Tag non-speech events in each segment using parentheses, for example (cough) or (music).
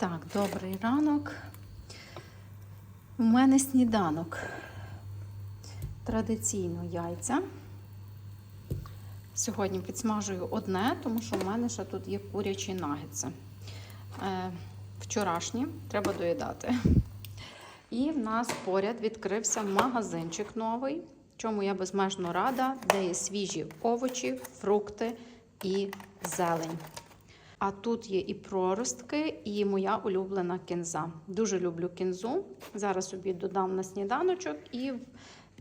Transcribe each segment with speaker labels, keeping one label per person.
Speaker 1: Так, добрий ранок. У мене сніданок. Традиційно яйця. Сьогодні підсмажую одне, тому що в мене ще тут є курячі нагетси. Е, вчорашні треба доїдати. І в нас поряд відкрився магазинчик новий, чому я безмежно рада, де є свіжі овочі, фрукти і зелень. А тут є і проростки, і моя улюблена кінза. Дуже люблю кінзу. Зараз собі додам на сніданочок. І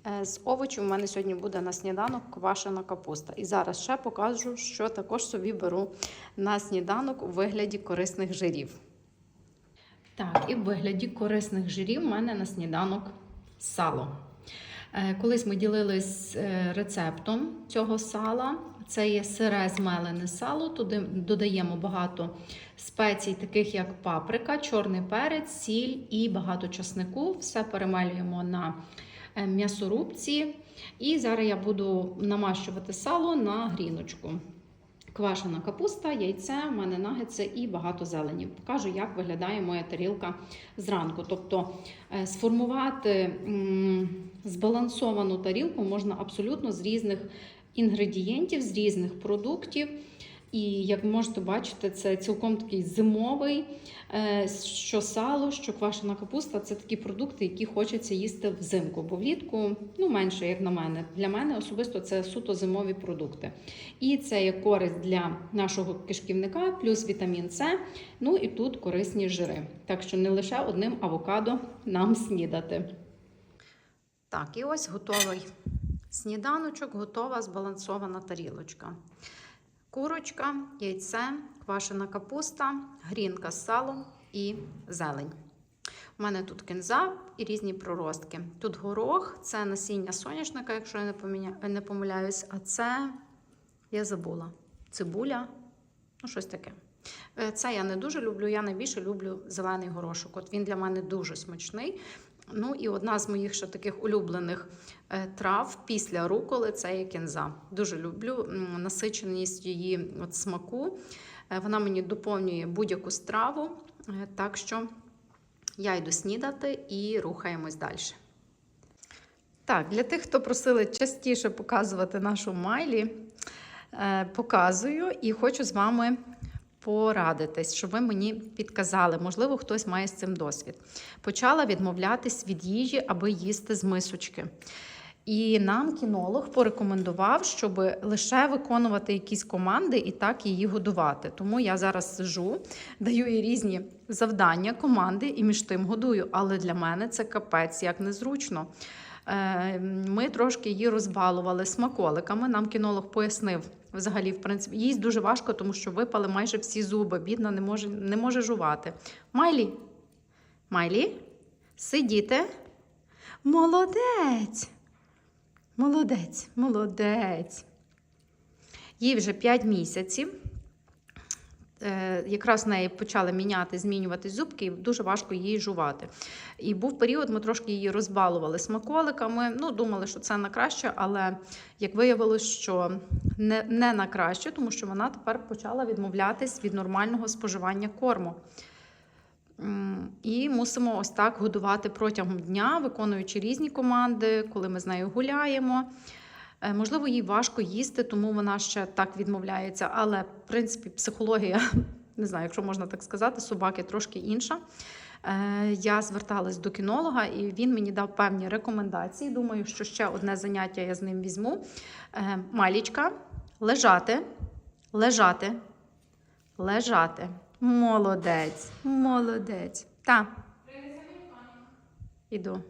Speaker 1: е, з овочів у мене сьогодні буде на сніданок квашена капуста. І зараз ще покажу, що також собі беру на сніданок у вигляді корисних жирів. Так, і в вигляді корисних жирів у мене на сніданок сало. Е, Колись ми ділились е, рецептом цього сала. Це є сире змелене сало. Туди додаємо багато спецій, таких як паприка, чорний перець, сіль і багато часнику. Все перемелюємо на е, м'ясорубці. І зараз я буду намащувати сало на гріночку. Квашена капуста, яйце, у мене нагетси і багато зелені. Покажу, як виглядає моя тарілка зранку. Тобто е, сформувати збалансовану тарілку можна абсолютно з різних інгредієнтів, з різних продуктів. І як ви можете бачити, це цілком такий зимовий, е, що сало, що квашена капуста це такі продукти, які хочеться їсти взимку. Бо влітку ну, менше, як на мене. Для мене особисто це суто зимові продукти. І це є користь для нашого кишківника, плюс вітамін С. Ну і тут корисні жири. Так що не лише одним авокадо нам снідати. Так, і ось готовий сніданочок, готова збалансована тарілочка. Курочка, яйце, квашена капуста, грінка з салом і зелень. У мене тут кінза і різні проростки. Тут горох, це насіння соняшника, якщо я не, помиляюсь, а це я забула. Цибуля, ну щось таке. Е, Це я не дуже люблю. Я найбільше люблю зелений горошок. От він для мене дуже смачний. Ну і одна з моїх ще таких улюблених трав після руколи це є кінза. Дуже люблю насиченість її от смаку. Е, Вона мені доповнює будь-яку страву. Е, Так що я йду снідати і рухаємось далі. Так, для тих, хто просили частіше показувати нашу Майлі, е, показую і хочу з вами порадитись, щоб ви мені підказали, можливо, хтось має з цим досвід. Почала відмовлятись від їжі, аби їсти з мисочки. І нам кінолог порекомендував, щоб лише виконувати якісь команди і так її годувати. Тому я зараз сижу, даю їй різні завдання, команди і між тим годую. Але для мене це капець як незручно. Е, Ми трошки її розбалували смаколиками. Нам кінолог пояснив. Взагалі, в принципі, їй дуже важко, тому що випали майже всі зуби. Бідна не може, не може жувати. Майлі, Майлі, сидіти. Молодець. Молодець, молодець. Їй вже 5 місяців. Е, Якраз в неї почали міняти, змінювати зубки, і дуже важко її жувати. І був період, ми трошки її розбалували смаколиками. Ну, думали, що це на краще, але як виявилось, що не, не на краще, тому що вона тепер почала відмовлятись від нормального споживання корму. І мусимо ось так годувати протягом дня, виконуючи різні команди, коли ми з нею гуляємо. Е, Можливо, їй важко їсти, тому вона ще так відмовляється. Але, в принципі, психологія, (laughs) не знаю, якщо можна так сказати, собаки трошки інша. Е, Я зверталась до кінолога, і він мені дав певні рекомендації. Думаю, що ще одне заняття я з ним візьму. Е, Малічка, лежати, лежати, лежати. Молодець, молодець. Та. Іду.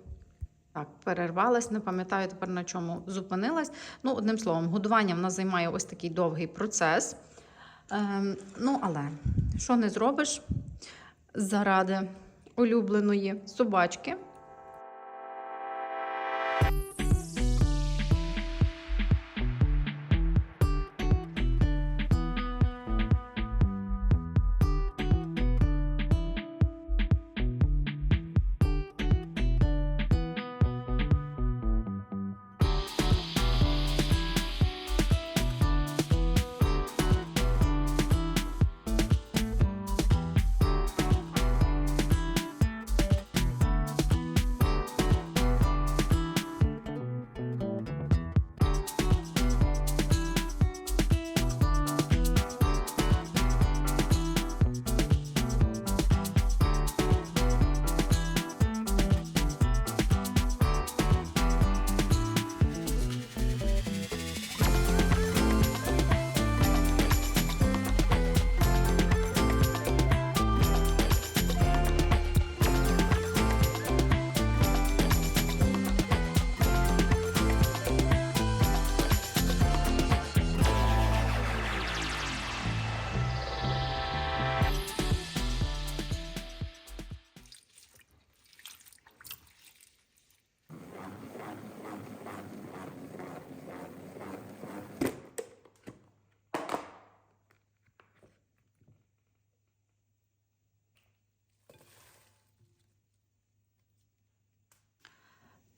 Speaker 1: Так, перервалась, не пам'ятаю тепер на чому зупинилась. Ну, одним словом, годування в нас займає ось такий довгий процес. Ем, ну, але що не зробиш заради улюбленої собачки?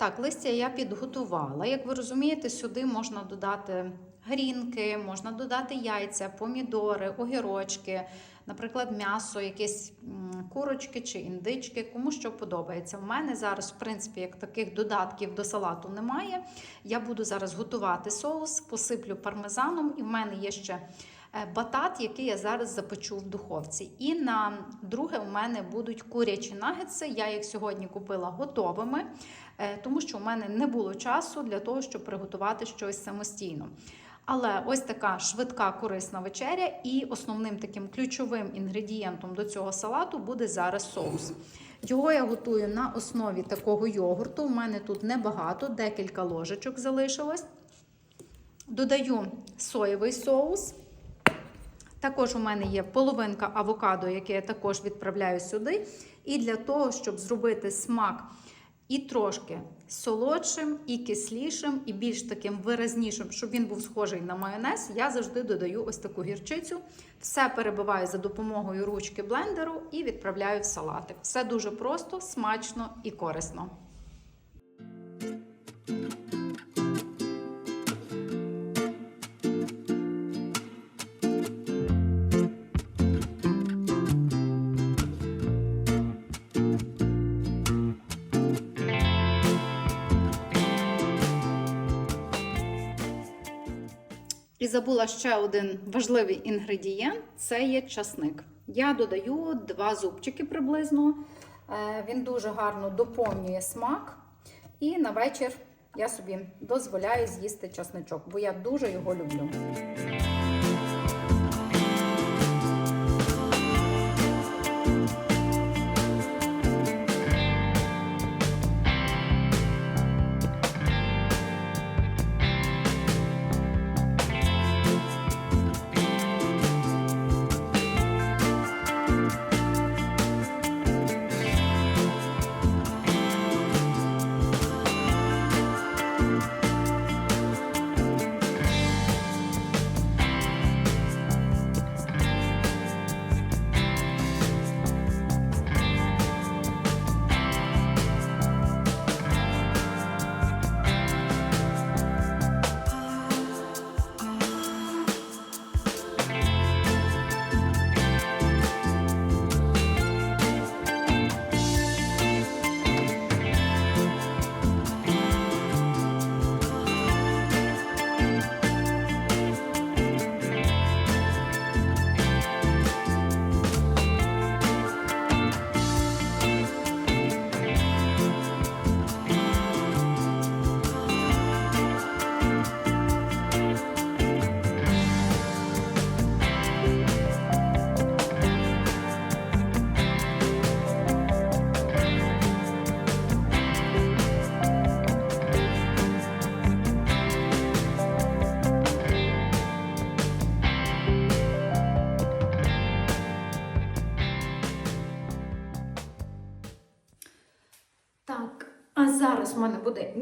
Speaker 1: Так, листя я підготувала. Як ви розумієте, сюди можна додати грінки, можна додати яйця, помідори, огірочки, наприклад, м'ясо, якісь курочки чи індички, кому що подобається. У мене зараз, в принципі, як таких додатків до салату немає. Я буду зараз готувати соус, посиплю пармезаном, і в мене є ще. Е, Батат, який я зараз запечу в духовці. І на друге у мене будуть курячі нагетси. Я їх сьогодні купила готовими, е, тому що у мене не було часу для того, щоб приготувати щось самостійно. Але ось така швидка корисна вечеря, і основним таким ключовим інгредієнтом до цього салату буде зараз соус. Його я готую на основі такого йогурту. У мене тут небагато, декілька ложечок залишилось. Додаю соєвий соус. Також у мене є половинка авокадо, яке я також відправляю сюди. І для того, щоб зробити смак і трошки солодшим, і кислішим, і більш таким виразнішим, щоб він був схожий на майонез, я завжди додаю ось таку гірчицю. Все перебиваю за допомогою ручки блендеру і відправляю в салатик. Все дуже просто, смачно і корисно. Забула ще один важливий інгредієнт це є часник. Я додаю два зубчики приблизно. Е, Він дуже гарно доповнює смак. І на вечір я собі дозволяю з'їсти часничок, бо я дуже його люблю.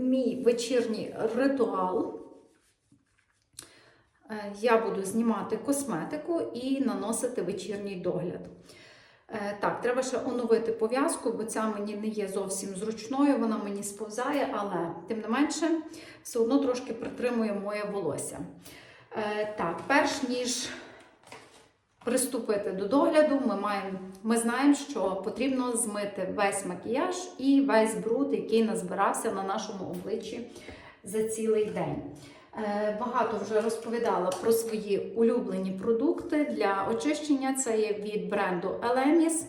Speaker 1: Мій вечірній ритуал. Е, Я буду знімати косметику і наносити вечірній догляд. Е, Так, треба ще оновити пов'язку, бо ця мені не є зовсім зручною, вона мені сповзає, але тим не менше, все одно трошки притримує моє волосся. Е, Так, перш ніж приступити до догляду, ми маємо, ми знаємо, що потрібно змити весь макіяж і весь бруд, який назбирався на нашому обличчі за цілий день. Е, Багато вже розповідала про свої улюблені продукти для очищення. Це є від бренду Elemis.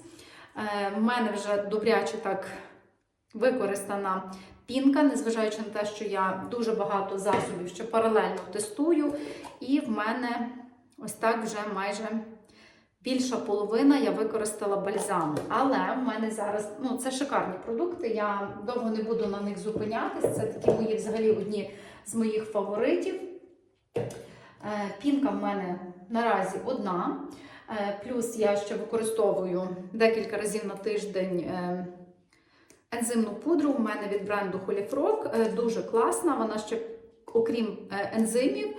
Speaker 1: Е, В мене вже добряче так використана пінка, незважаючи на те, що я дуже багато засобів ще паралельно тестую. І в мене ось так вже майже більша половина я використала бальзаму. Але в мене зараз ну, це шикарні продукти. Я довго не буду на них зупинятись. Це такі мої взагалі одні з моїх фаворитів. Е, Пінка в мене наразі одна. Е, Плюс я ще використовую декілька разів на тиждень е, ензимну пудру. У мене від бренду Holy Frog. Е, Дуже класна. Вона ще, окрім ензимів,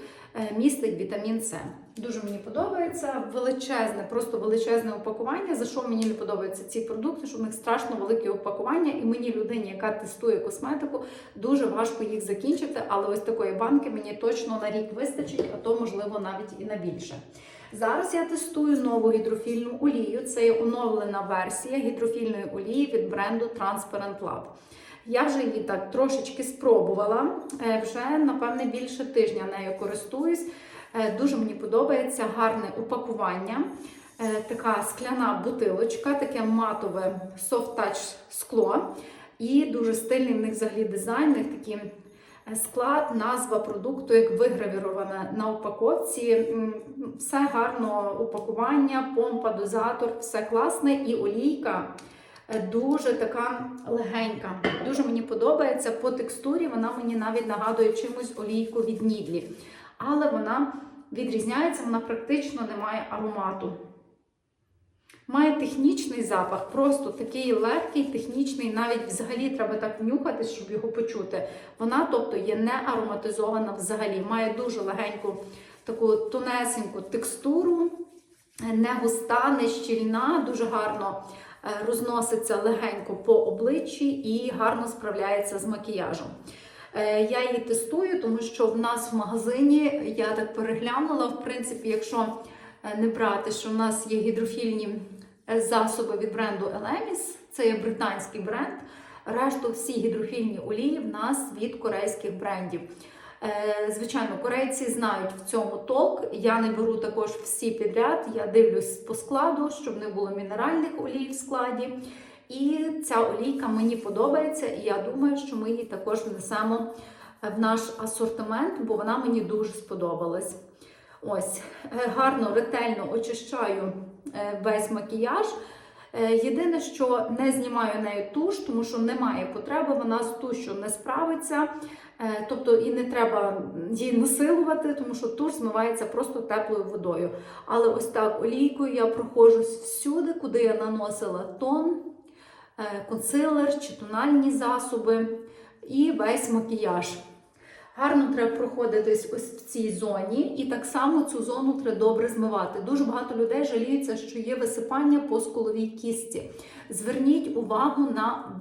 Speaker 1: містить вітамін С. Дуже мені подобається. Величезне, просто величезне упакування. За що мені не подобаються ці продукти? Що в них страшно велике упакування, і мені, людині, яка тестує косметику, дуже важко їх закінчити. Але ось такої банки мені точно на рік вистачить, а то можливо навіть і на більше. Зараз я тестую нову гідрофільну олію. Це є оновлена версія гідрофільної олії від бренду Transparent Lab. Я вже її так трошечки спробувала. Е, Вже, напевне, більше тижня нею користуюсь. Е, Дуже мені подобається гарне упакування. Е, Така скляна бутилочка, таке матове soft-touch скло. І дуже стильний в них взагалі дизайн, в них такі склад, назва продукту, як вигравірована на упаковці. Все гарно упакування, помпа, дозатор, все класне. І олійка дуже така легенька. Дуже мені подобається. По текстурі вона мені навіть нагадує чимось олійку від Нідлі. Але вона відрізняється, вона практично не має аромату. Має технічний запах, просто такий легкий, технічний, навіть взагалі треба так внюхати, щоб його почути. Вона, тобто, є не ароматизована взагалі, має дуже легеньку, таку тонесеньку текстуру, не густа, не щільна, дуже гарно е, розноситься легенько по обличчі і гарно справляється з макіяжем. Е, Я її тестую, тому що в нас в магазині я так переглянула, в принципі, якщо е, не брати, що в нас є гідрофільні е, засоби від бренду Elemis, це є британський бренд. Решту всі гідрофільні олії в нас від корейських брендів. Е, Звичайно, корейці знають в цьому толк. Я не беру також всі підряд. Я дивлюсь по складу, щоб не було мінеральних олій в складі. І ця олійка мені подобається, і я думаю, що ми її також внесемо в наш асортимент, бо вона мені дуже сподобалась. Ось, е, гарно, ретельно очищаю е, весь макіяж. Єдине, що не знімаю нею туш, тому що немає потреби, вона з тушу не справиться. Е, Тобто і не треба її насилувати, тому що туш змивається просто теплою водою. Але ось так олійкою я проходжусь всюди, куди я наносила тон, е, консилер чи тональні засоби і весь макіяж. Гарно треба проходитись ось в цій зоні, і так само цю зону треба добре змивати. Дуже багато людей жаліються, що є висипання по скуловій кісті. Зверніть увагу на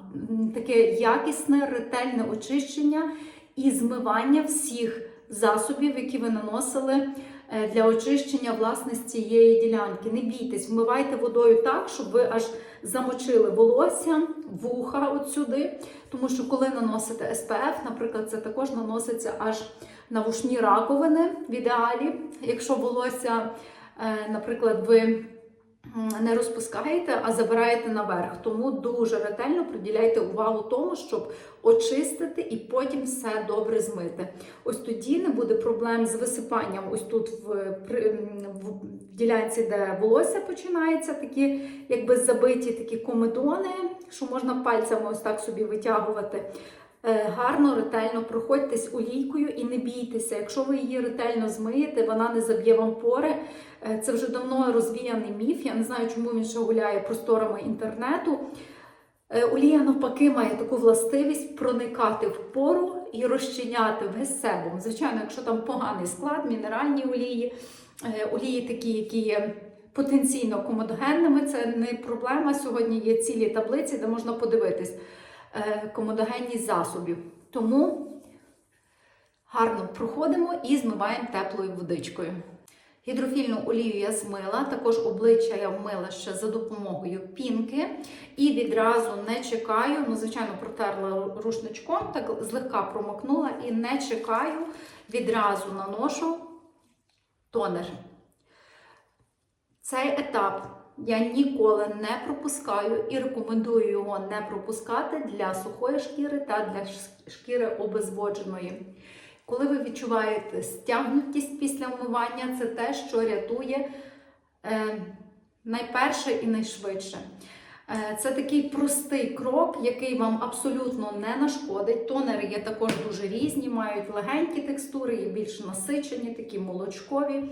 Speaker 1: таке якісне, ретельне очищення і змивання всіх засобів, які ви наносили е, для очищення власне з цієї ділянки. Не бійтесь, вмивайте водою так, щоб ви аж замочили волосся, вуха от сюди. Тому що коли наносите SPF, наприклад, це також наноситься аж на вушні раковини в ідеалі. Якщо волосся, е, наприклад, ви не розпускаєте, а забираєте наверх. Тому дуже ретельно приділяйте увагу тому, щоб очистити і потім все добре змити. Ось тоді не буде проблем з висипанням. Ось тут в, в ділянці, де волосся починається, такі якби забиті такі комедони, що можна пальцями ось так собі витягувати. Е, Гарно, ретельно проходьтесь олійкою і не бійтеся. Якщо ви її ретельно змиєте, вона не заб'є вам пори. Е, Це вже давно розвіяний міф. Я не знаю, чому він ще гуляє просторами інтернету. Е, Олія навпаки має таку властивість проникати в пору і розчиняти весь себум. Звичайно, якщо там поганий склад, мінеральні олії, олії такі, які є потенційно комодогенними, це не проблема. Сьогодні є цілі таблиці, де можна подивитись комодогенність засобів. Тому гарно проходимо і змиваємо теплою водичкою. Гідрофільну олію я змила, також обличчя я вмила ще за допомогою пінки. І відразу не чекаю, ну, звичайно, протерла рушничком, так злегка промокнула і не чекаю, відразу наношу тонер. Цей етап я ніколи не пропускаю і рекомендую його не пропускати для сухої шкіри та для шкіри обезводженої. Коли ви відчуваєте стягнутість після вмивання, це те, що рятує е, найперше і найшвидше. Е, Це такий простий крок, який вам абсолютно не нашкодить. Тонери є також дуже різні, мають легенькі текстури, є більш насичені, такі молочкові.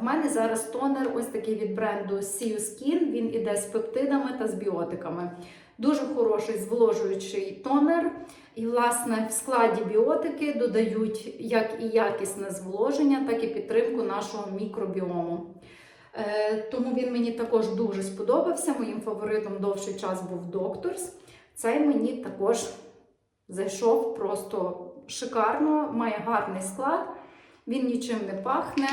Speaker 1: В мене зараз тонер ось такий від бренду Sea Skin. Він іде з пептидами та з біотиками. Дуже хороший зволожуючий тонер. І, власне, в складі біотики додають як і якісне зволоження, так і підтримку нашого мікробіому. Е, Тому він мені також дуже сподобався. Моїм фаворитом довший час був Докторс. Цей мені також зайшов просто шикарно, має гарний склад, він нічим не пахне.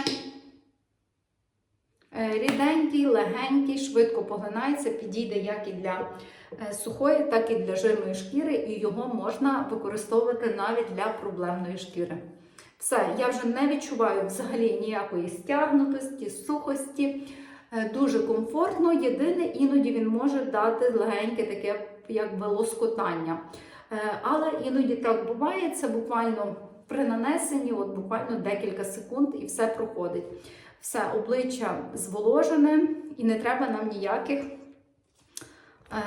Speaker 1: Е, Ріденький, легенький, швидко поглинається, підійде як і для е, сухої, так і для жирної шкіри, і його можна використовувати навіть для проблемної шкіри. Все, я вже не відчуваю взагалі ніякої стягнутості, сухості. Е, Дуже комфортно. Єдине, іноді він може дати легеньке таке якби лоскотання. Е, Але іноді так буває, це буквально при нанесенні, от буквально декілька секунд, і все проходить. Все обличчя зволожене і не треба нам ніяких е,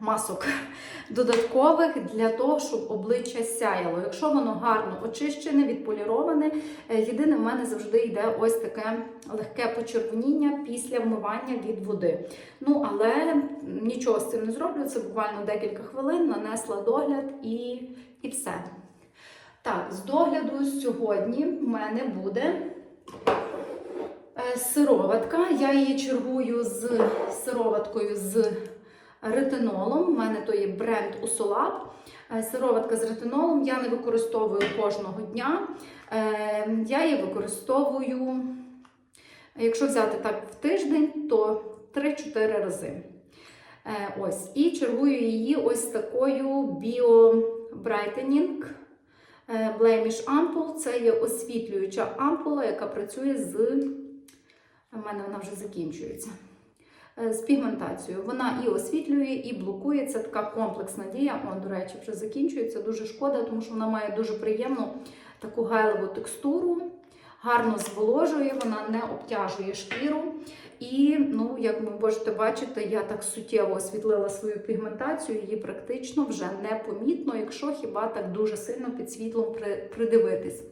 Speaker 1: масок (laughs) додаткових для того, щоб обличчя сяяло. Якщо воно гарно очищене, відполіроване, е, єдине в мене завжди йде ось таке легке почервоніння після вмивання від води. Ну, але нічого з цим не зроблю. Це буквально декілька хвилин, нанесла догляд і, і все. Так, з догляду сьогодні в мене буде е, сироватка. Я її чергую з сироваткою з ретинолом. У мене то є бренд Усолаб. Е, Сироватка з ретинолом я не використовую кожного дня. Е, Я її використовую, якщо взяти так в тиждень, то 3-4 рази. Е, Ось. І чергую її ось такою Bio Brightening Blemish Ampoule. Це є освітлююча ампула, яка працює з. У мене вона вже закінчується. Е, З пігментацією. Вона і освітлює, і блокує. Це така комплексна дія. О, до речі, вже закінчується. Дуже шкода, тому що вона має дуже приємну таку гелеву текстуру, гарно зволожує, вона не обтяжує шкіру. І, ну, як ви можете бачити, я так суттєво освітлила свою пігментацію, її практично вже не помітно, якщо хіба так дуже сильно під світлом придивитись.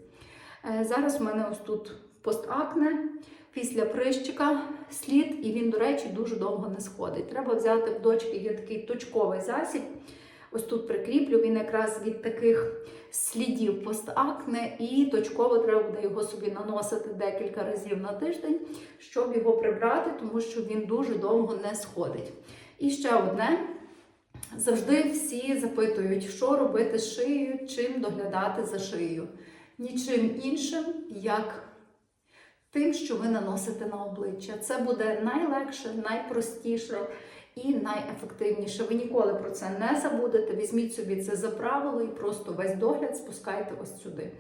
Speaker 1: Е, Зараз в мене ось тут постакне після прищика слід, і він, до речі, дуже довго не сходить. Треба взяти в дочки, є такий точковий засіб. Ось тут прикріплю, він якраз від таких слідів постакне, і точково треба буде його собі наносити декілька разів на тиждень, щоб його прибрати, тому що він дуже довго не сходить. І ще одне. Завжди всі запитують, що робити з шиєю, чим доглядати за шиєю. Нічим іншим, як тим, що ви наносите на обличчя. Це буде найлегше, найпростіше і найефективніше. Ви ніколи про це не забудете. Візьміть собі це за правило і просто весь догляд спускайте ось сюди.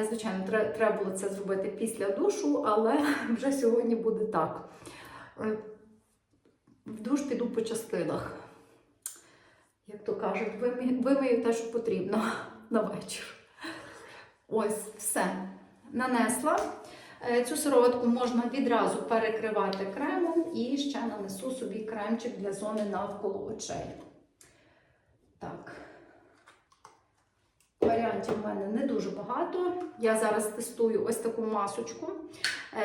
Speaker 1: Е, Звичайно, треба було це зробити після душу, але (laughs) вже сьогодні буде так. Е, В душ піду по частинах. Як то кажуть, вимию те, що потрібно (laughs) на вечір. Ось, все. Нанесла. Е, Цю сироватку можна відразу перекривати кремом і ще нанесу собі кремчик для зони навколо очей. Так. Варіантів в мене не дуже багато. Я зараз тестую ось таку масочку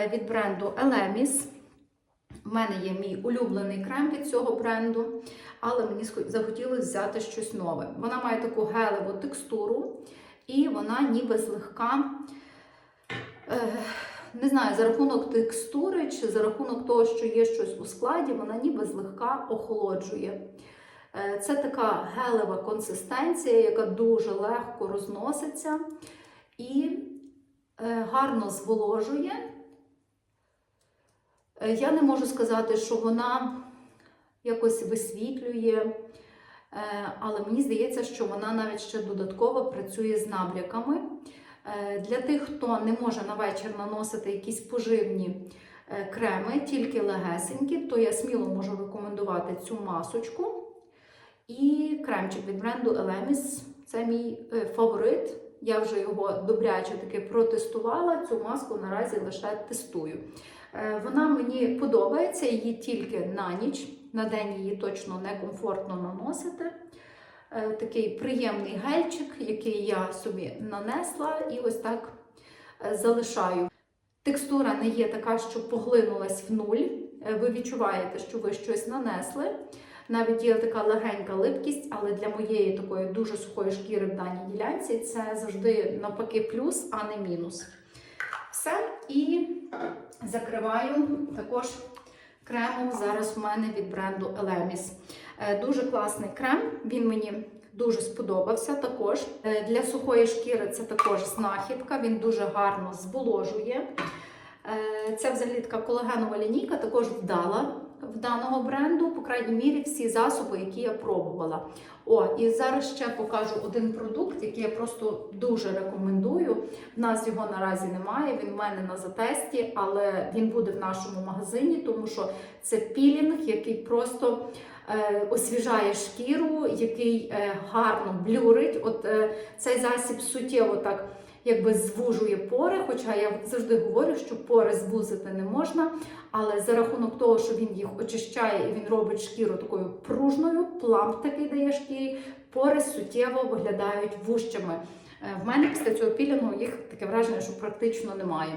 Speaker 1: е, від бренду Elemis. У мене є мій улюблений крем від цього бренду, але мені захотілося взяти щось нове. Вона має таку гелеву текстуру, і вона ніби злегка. Е, не знаю, за рахунок текстури чи за рахунок того, що є щось у складі, вона ніби злегка охолоджує. Е, Це така гелева консистенція, яка дуже легко розноситься і е, гарно зволожує. Е, Я не можу сказати, що вона якось висвітлює, але мені здається, що вона навіть ще додатково працює з набряками. Е, Для тих, хто не може на вечір наносити якісь поживні е, креми, тільки легесенькі, то я сміло можу рекомендувати цю масочку. І кремчик від бренду Elemis. Це мій е, фаворит. Я вже його добряче таки протестувала. Цю маску наразі лише тестую. Вона мені подобається, її тільки на ніч. На день її точно некомфортно наносити. Е, Такий приємний гельчик, який я собі нанесла, і ось так е, залишаю. Текстура не є така, що поглинулась в нуль. Е, Ви відчуваєте, що ви щось нанесли. Навіть є така легенька липкість, але для моєї такої дуже сухої шкіри в даній ділянці це завжди навпаки плюс, а не мінус. Все. І закриваю також кремом зараз в мене від бренду Elemis. Е, Дуже класний крем, він мені дуже сподобався також. Е, Для сухої шкіри це також знахідка, він дуже гарно зволожує. Е, Це взагалі така колагенова лінійка, також вдала в даного бренду, по крайній мірі, всі засоби, які я пробувала. О, і зараз ще покажу один продукт, який я просто дуже рекомендую. В нас його наразі немає, він в мене на затесті, але він буде в нашому магазині, тому що це пілінг, який просто освіжає шкіру, який е, гарно блюрить. От е, цей засіб суттєво так якби звужує пори, хоча я завжди говорю, що пори звузити не можна. Але за рахунок того, що він їх очищає і він робить шкіру такою пружною, пламп такий дає шкірі, пори суттєво виглядають вущими. Е, В мене після цього пілінгу їх таке враження, що практично немає.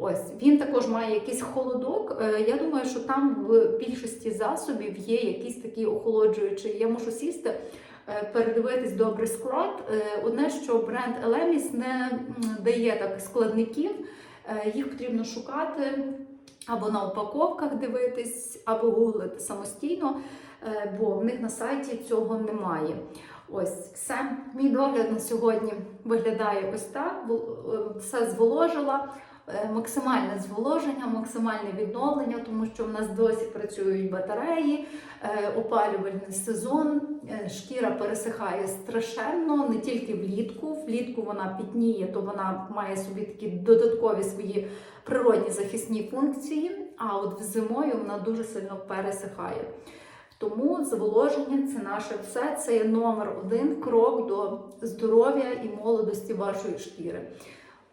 Speaker 1: Ось він також має якийсь холодок. Е, Я думаю, що там в більшості засобів є якісь такі охолоджуючі. Я мушу сісти, е, передивитись добре склад. Е, Одне, що бренд Elemis не дає так складників, їх потрібно шукати або на упаковках дивитись, або гуглити самостійно, бо в них на сайті цього немає. Ось все. Мій догляд на сьогодні виглядає ось так. Все зволожила. Е, Максимальне зволоження, максимальне відновлення, тому що в нас досі працюють батареї, е, опалювальний сезон, е, шкіра пересихає страшенно, не тільки влітку. Влітку вона пітніє, то вона має собі такі додаткові свої природні захисні функції, а от зимою вона дуже сильно пересихає. Тому зволоження це наше все. Це є номер один крок до здоров'я і молодості вашої шкіри.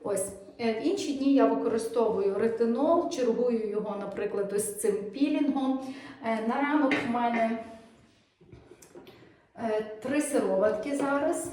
Speaker 1: Ось в інші дні я використовую ретинол, чергую його, наприклад, ось цим пілінгом. Е, На ранок в мене е, три сироватки зараз.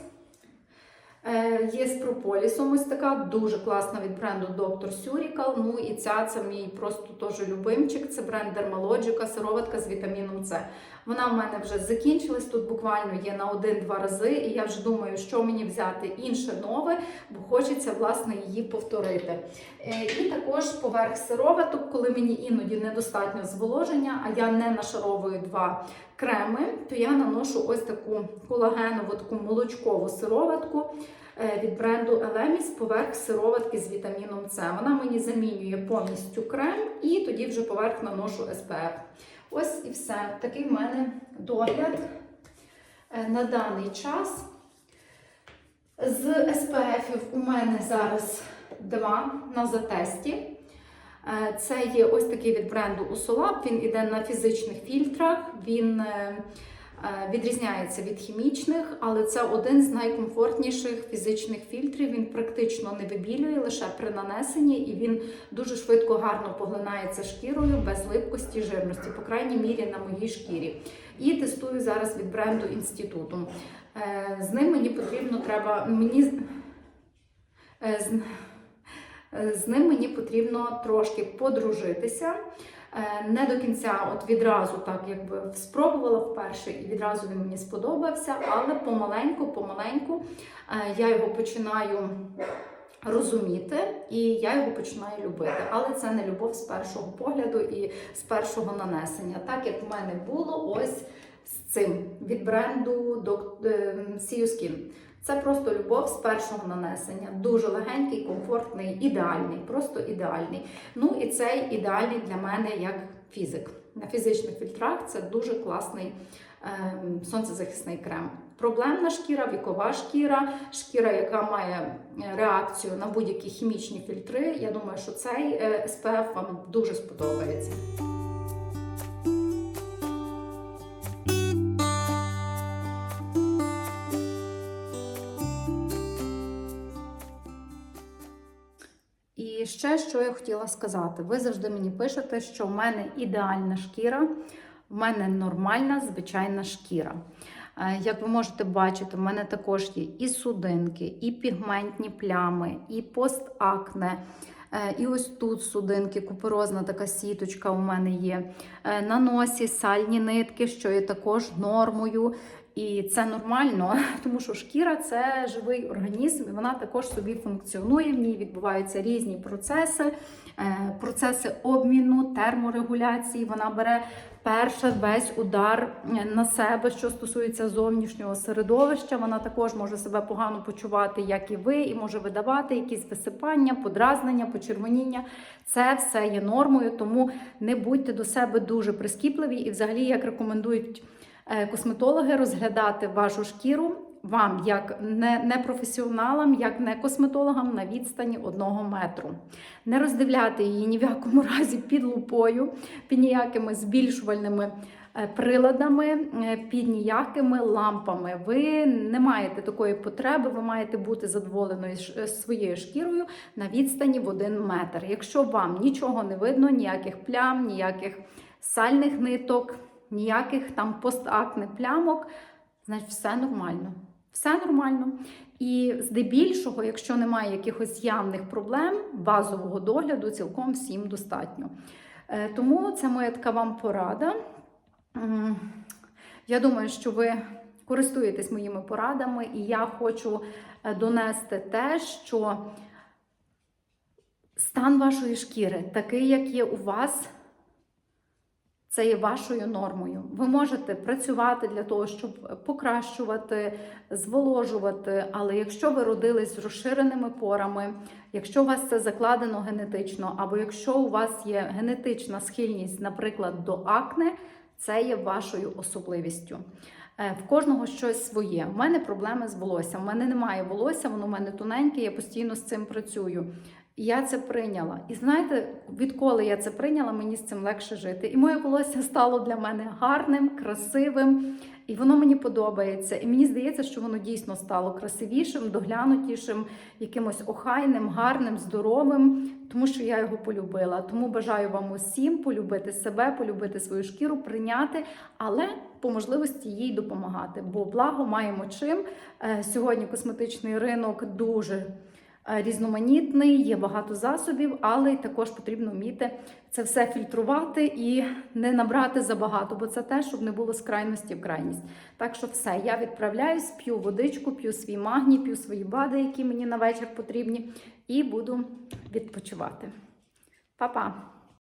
Speaker 1: Е, Є з прополісом ось така, дуже класна від бренду Dr. Surical. Ну і ця це мій просто теж любимчик. Це бренд Dermalogica, сироватка з вітаміном С. Вона в мене вже закінчилась. Тут буквально є на один-два рази, і я вже думаю, що мені взяти інше нове, бо хочеться власне її повторити. Е, І також поверх сироваток, коли мені іноді недостатньо зволоження, а я не нашаровую два креми, то я наношу ось таку колагенову таку молочкову сироватку е, від бренду Elemis поверх сироватки з вітаміном С. Вона мені замінює повністю крем і тоді вже поверх наношу SPF. Ось і все. Такий в мене догляд е, на даний час. З SPF у мене зараз два на затесті. Е, Це є ось такий від бренду Усолап. Він іде на фізичних фільтрах. Він е, відрізняється від хімічних, але це один з найкомфортніших фізичних фільтрів. Він практично не вибілює лише при нанесенні, і він дуже швидко гарно поглинається шкірою без липкості жирності, по крайній мірі на моїй шкірі. І тестую зараз від бренду інституту. Е, З ним мені потрібно треба мені. з- е, Е, ним мені потрібно трошки подружитися. Е, Не до кінця, от відразу так якби спробувала вперше, і відразу він мені сподобався, але помаленьку, помаленьку е, я його починаю розуміти і я його починаю любити. Але це не любов з першого погляду і з першого нанесення. Так як в мене було ось з цим від бренду Doc- е, Skin. Це просто любов з першого нанесення. Дуже легенький, комфортний, ідеальний, просто ідеальний. Ну і цей ідеальний для мене як фізик. На фізичних фільтрах це дуже класний ем, сонцезахисний крем. Проблемна шкіра, вікова шкіра, шкіра, яка має е, реакцію на будь-які хімічні фільтри. Я думаю, що цей е, SPF вам дуже сподобається. Ще що я хотіла сказати: ви завжди мені пишете, що в мене ідеальна шкіра, в мене нормальна звичайна шкіра. Е, Як ви можете бачити, в мене також є і судинки, і пігментні плями, і постакне. Е, І ось тут судинки, куперозна така сіточка у мене є. Е, На носі сальні нитки, що є також нормою. І це нормально, (laughs) тому що шкіра це живий організм, і вона також собі функціонує. В ній відбуваються різні процеси, е, процеси обміну, терморегуляції. Вона бере перше весь удар е, на себе, що стосується зовнішнього середовища. Вона також може себе погано почувати, як і ви, і може видавати якісь висипання, подразнення, почервоніння. Це все є нормою, тому не будьте до себе дуже прискіпливі і, взагалі, як рекомендують е, косметологи, розглядати вашу шкіру. Вам, як не, не професіоналам, як не косметологам на відстані одного метру. Не роздивляти її ні в якому (laughs) разі під лупою, під ніякими збільшувальними е, приладами, е, під ніякими лампами. Ви не маєте такої потреби, ви маєте бути задоволеною своєю шкірою на відстані в один метр. Якщо вам нічого не видно, ніяких плям, ніяких сальних ниток, ніяких там постакне плямок, значить все нормально. Все нормально. І здебільшого, якщо немає якихось явних проблем, базового догляду цілком всім достатньо. Е, Тому це моя така вам порада. Я думаю, що ви користуєтесь моїми порадами, і я хочу е, донести те, що стан вашої шкіри, такий, як є у вас, це є вашою нормою. Ви можете працювати для того, щоб покращувати, зволожувати. Але якщо ви родились з розширеними порами, якщо у вас це закладено генетично, або якщо у вас є генетична схильність, наприклад, до акне, це є вашою особливістю. Е, В кожного щось своє. У мене проблеми з волоссям. У мене немає волосся, воно у мене тоненьке, я постійно з цим працюю. Я це прийняла. І знаєте, відколи я це прийняла, мені з цим легше жити. І моє волосся стало для мене гарним, красивим, і воно мені подобається. І мені здається, що воно дійсно стало красивішим, доглянутішим, якимось охайним, гарним, здоровим, тому що я його полюбила. Тому бажаю вам усім полюбити себе, полюбити свою шкіру, прийняти, але по можливості їй допомагати. Бо благо маємо чим. Е, Сьогодні косметичний ринок дуже різноманітний, є багато засобів, але також потрібно вміти це все фільтрувати і не набрати забагато, бо це те, щоб не було з крайності в крайність. Так що все, я відправляюсь, п'ю водичку, п'ю свій магній, п'ю свої бади, які мені на вечір потрібні, і буду відпочивати. Па-па!